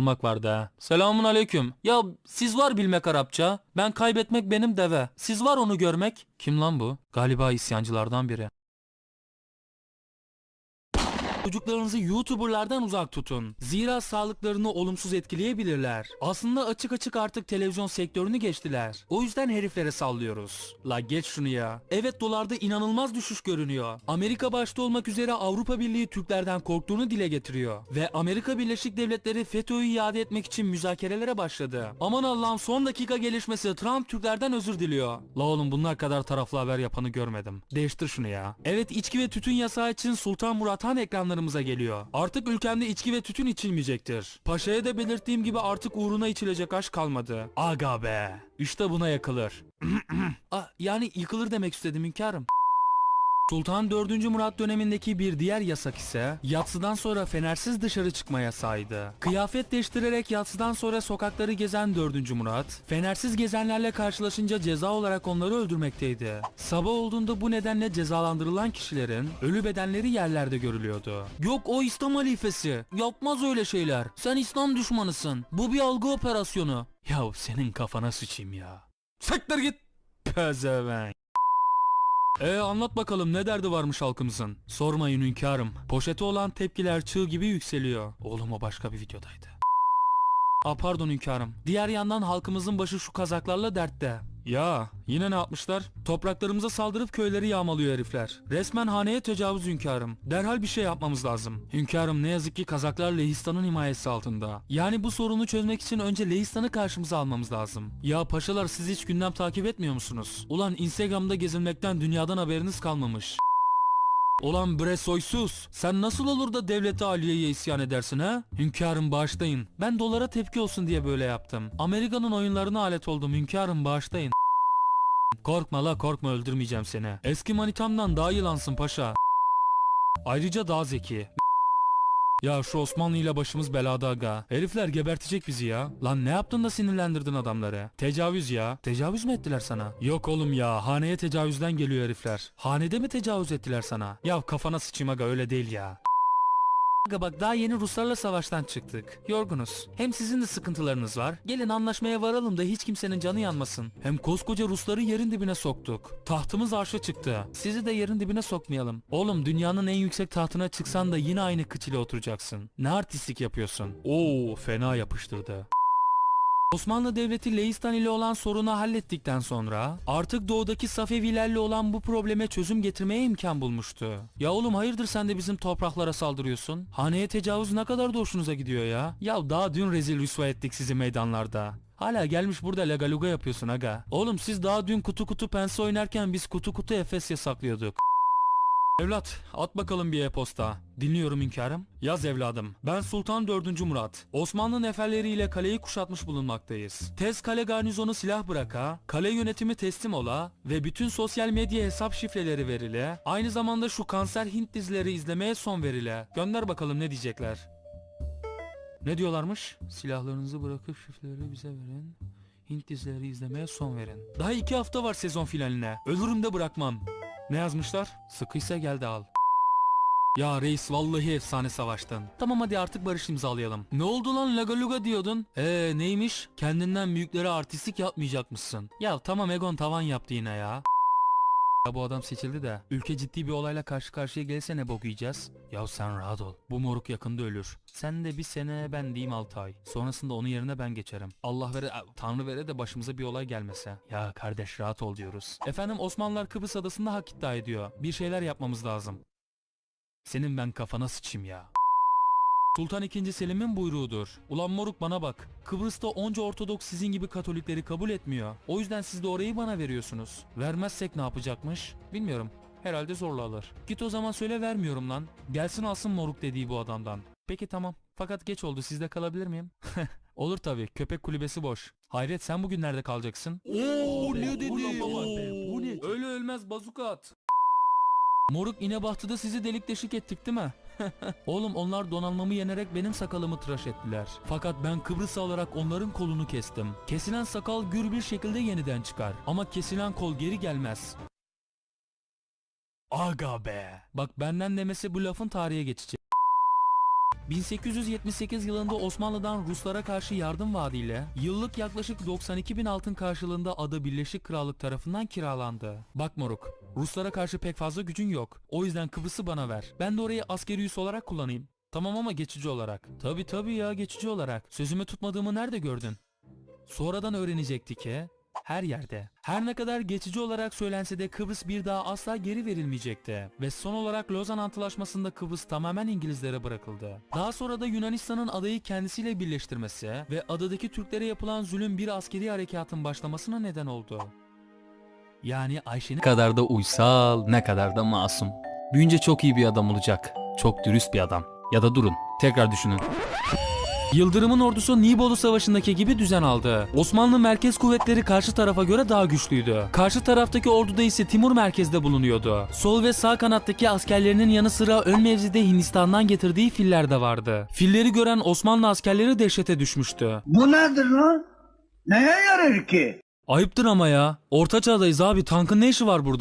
bulmak vardı ha. Selamun aleyküm. Ya siz var bilmek Arapça. Ben kaybetmek benim deve. Siz var onu görmek. Kim lan bu? Galiba isyancılardan biri. Çocuklarınızı YouTuber'lardan uzak tutun. Zira sağlıklarını olumsuz etkileyebilirler. Aslında açık açık artık televizyon sektörünü geçtiler. O yüzden heriflere sallıyoruz. La geç şunu ya. Evet dolarda inanılmaz düşüş görünüyor. Amerika başta olmak üzere Avrupa Birliği Türklerden korktuğunu dile getiriyor. Ve Amerika Birleşik Devletleri FETÖ'yü iade etmek için müzakerelere başladı. Aman Allah'ım son dakika gelişmesi Trump Türklerden özür diliyor. La oğlum bunlar kadar taraflı haber yapanı görmedim. Değiştir şunu ya. Evet içki ve tütün yasağı için Sultan Murat Han ekranlarımıza geliyor. Artık ülkemde içki ve tütün içilmeyecektir. Paşa'ya da belirttiğim gibi artık uğruna içilecek aşk kalmadı. Aga be. İşte buna yakılır. ah, yani yıkılır demek istedim hünkârım. Sultan 4. Murat dönemindeki bir diğer yasak ise yatsıdan sonra fenersiz dışarı çıkma yasağıydı. Kıyafet değiştirerek yatsıdan sonra sokakları gezen 4. Murat, fenersiz gezenlerle karşılaşınca ceza olarak onları öldürmekteydi. Sabah olduğunda bu nedenle cezalandırılan kişilerin ölü bedenleri yerlerde görülüyordu. Yok o İslam halifesi. Yapmaz öyle şeyler. Sen İslam düşmanısın. Bu bir algı operasyonu. Yahu senin kafana sıçayım ya. Sektir git. Pezevenk. E anlat bakalım ne derdi varmış halkımızın? Sormayın hünkârım. Poşete olan tepkiler çığ gibi yükseliyor. Oğlum o başka bir videodaydı. Aa pardon hünkârım. Diğer yandan halkımızın başı şu kazaklarla dertte. Ya yine ne yapmışlar? Topraklarımıza saldırıp köyleri yağmalıyor herifler. Resmen haneye tecavüz hünkârım. Derhal bir şey yapmamız lazım. Hünkârım ne yazık ki kazaklar Lehistan'ın himayesi altında. Yani bu sorunu çözmek için önce Lehistan'ı karşımıza almamız lazım. Ya paşalar siz hiç gündem takip etmiyor musunuz? Ulan Instagram'da gezinmekten dünyadan haberiniz kalmamış. Ulan bre soysuz. Sen nasıl olur da devlete aliyeye isyan edersin ha? Hünkârım bağışlayın. Ben dolara tepki olsun diye böyle yaptım. Amerika'nın oyunlarına alet oldum hünkârım bağışlayın. Korkma la korkma öldürmeyeceğim seni. Eski manitamdan daha yılansın paşa. Ayrıca daha zeki. Ya şu Osmanlı ile başımız belada aga. Herifler gebertecek bizi ya. Lan ne yaptın da sinirlendirdin adamları? Tecavüz ya. Tecavüz mü ettiler sana? Yok oğlum ya. Haneye tecavüzden geliyor herifler. Hanede mi tecavüz ettiler sana? Ya kafana sıçayım aga öyle değil ya. Bak daha yeni Ruslarla savaştan çıktık. Yorgunuz. Hem sizin de sıkıntılarınız var. Gelin anlaşmaya varalım da hiç kimsenin canı yanmasın. Hem koskoca Rusları yerin dibine soktuk. Tahtımız arşa çıktı. Sizi de yerin dibine sokmayalım. Oğlum dünyanın en yüksek tahtına çıksan da yine aynı kıç ile oturacaksın. Ne artistlik yapıyorsun? Oo fena yapıştırdı. Osmanlı Devleti Leistan ile olan sorunu hallettikten sonra artık doğudaki Safevilerle olan bu probleme çözüm getirmeye imkan bulmuştu. Ya oğlum hayırdır sen de bizim topraklara saldırıyorsun? Haneye tecavüz ne kadar da hoşunuza gidiyor ya? Ya daha dün rezil rüsva ettik sizi meydanlarda. Hala gelmiş burada legaluga yapıyorsun aga. Oğlum siz daha dün kutu kutu pense oynarken biz kutu kutu Efes yasaklıyorduk. Evlat, at bakalım bir e-posta. Dinliyorum hünkârım. Yaz evladım. Ben Sultan 4. Murat. Osmanlı neferleriyle kaleyi kuşatmış bulunmaktayız. Tez kale garnizonu silah bıraka, kale yönetimi teslim ola ve bütün sosyal medya hesap şifreleri verile, aynı zamanda şu kanser Hint dizileri izlemeye son verile. Gönder bakalım ne diyecekler. Ne diyorlarmış? Silahlarınızı bırakıp şifreleri bize verin. Hint dizileri izlemeye son verin. Daha iki hafta var sezon finaline. Ölürüm de bırakmam. Ne yazmışlar? Sıkıysa gel de al. Ya reis vallahi efsane savaştın. Tamam hadi artık barış imzalayalım. Ne oldu lan lagaluga diyordun? Eee neymiş? Kendinden büyüklere artistlik yapmayacakmışsın. Ya tamam Egon tavan yaptı yine ya. Ya bu adam seçildi de ülke ciddi bir olayla karşı karşıya gelirse ne bok yiyeceğiz? Ya sen rahat ol. Bu moruk yakında ölür. Sen de bir sene ben diyeyim 6 ay. Sonrasında onun yerine ben geçerim. Allah vere, Tanrı vere de başımıza bir olay gelmese. Ya kardeş rahat ol diyoruz. Efendim Osmanlılar Kıbrıs adasında hak iddia ediyor. Bir şeyler yapmamız lazım. Senin ben kafana sıçayım ya. Sultan II. Selim'in buyruğudur. Ulan moruk bana bak. Kıbrıs'ta onca Ortodoks sizin gibi Katolikleri kabul etmiyor. O yüzden siz de orayı bana veriyorsunuz. Vermezsek ne yapacakmış? Bilmiyorum. Herhalde zorla alır. Git o zaman söyle vermiyorum lan. Gelsin alsın moruk dediği bu adamdan. Peki tamam. Fakat geç oldu sizde kalabilir miyim? Olur tabii köpek kulübesi boş. Hayret sen bugün nerede kalacaksın? Oo ne dedi? Bu ne? Öyle ölmez bazuka at. Moruk İnebahtı'da sizi delik deşik ettik değil mi? Oğlum onlar donanmamı yenerek benim sakalımı tıraş ettiler. Fakat ben Kıbrıs alarak onların kolunu kestim. Kesilen sakal gür bir şekilde yeniden çıkar. Ama kesilen kol geri gelmez. Aga be. Bak benden demesi bu lafın tarihe geçecek. 1878 yılında Osmanlı'dan Ruslara karşı yardım vaadiyle yıllık yaklaşık 92 bin altın karşılığında adı Birleşik Krallık tarafından kiralandı. Bak moruk, Ruslara karşı pek fazla gücün yok. O yüzden Kıbrıs'ı bana ver. Ben de orayı askeri üs olarak kullanayım. Tamam ama geçici olarak. Tabi tabi ya geçici olarak. Sözümü tutmadığımı nerede gördün? Sonradan öğrenecekti ki her yerde. Her ne kadar geçici olarak söylense de Kıbrıs bir daha asla geri verilmeyecekti. Ve son olarak Lozan Antlaşması'nda Kıbrıs tamamen İngilizlere bırakıldı. Daha sonra da Yunanistan'ın adayı kendisiyle birleştirmesi ve adadaki Türklere yapılan zulüm bir askeri harekatın başlamasına neden oldu. Yani Ayşe'nin ne kadar da uysal, ne kadar da masum. Büyünce çok iyi bir adam olacak. Çok dürüst bir adam. Ya da durun, tekrar düşünün. Yıldırım'ın ordusu Nibolu Savaşı'ndaki gibi düzen aldı. Osmanlı merkez kuvvetleri karşı tarafa göre daha güçlüydü. Karşı taraftaki orduda ise Timur merkezde bulunuyordu. Sol ve sağ kanattaki askerlerinin yanı sıra ön mevzide Hindistan'dan getirdiği filler de vardı. Filleri gören Osmanlı askerleri dehşete düşmüştü. Bu nedir lan? Neye yarar ki? Ayıptır ama ya. Orta çağdayız abi. Tankın ne işi var burada?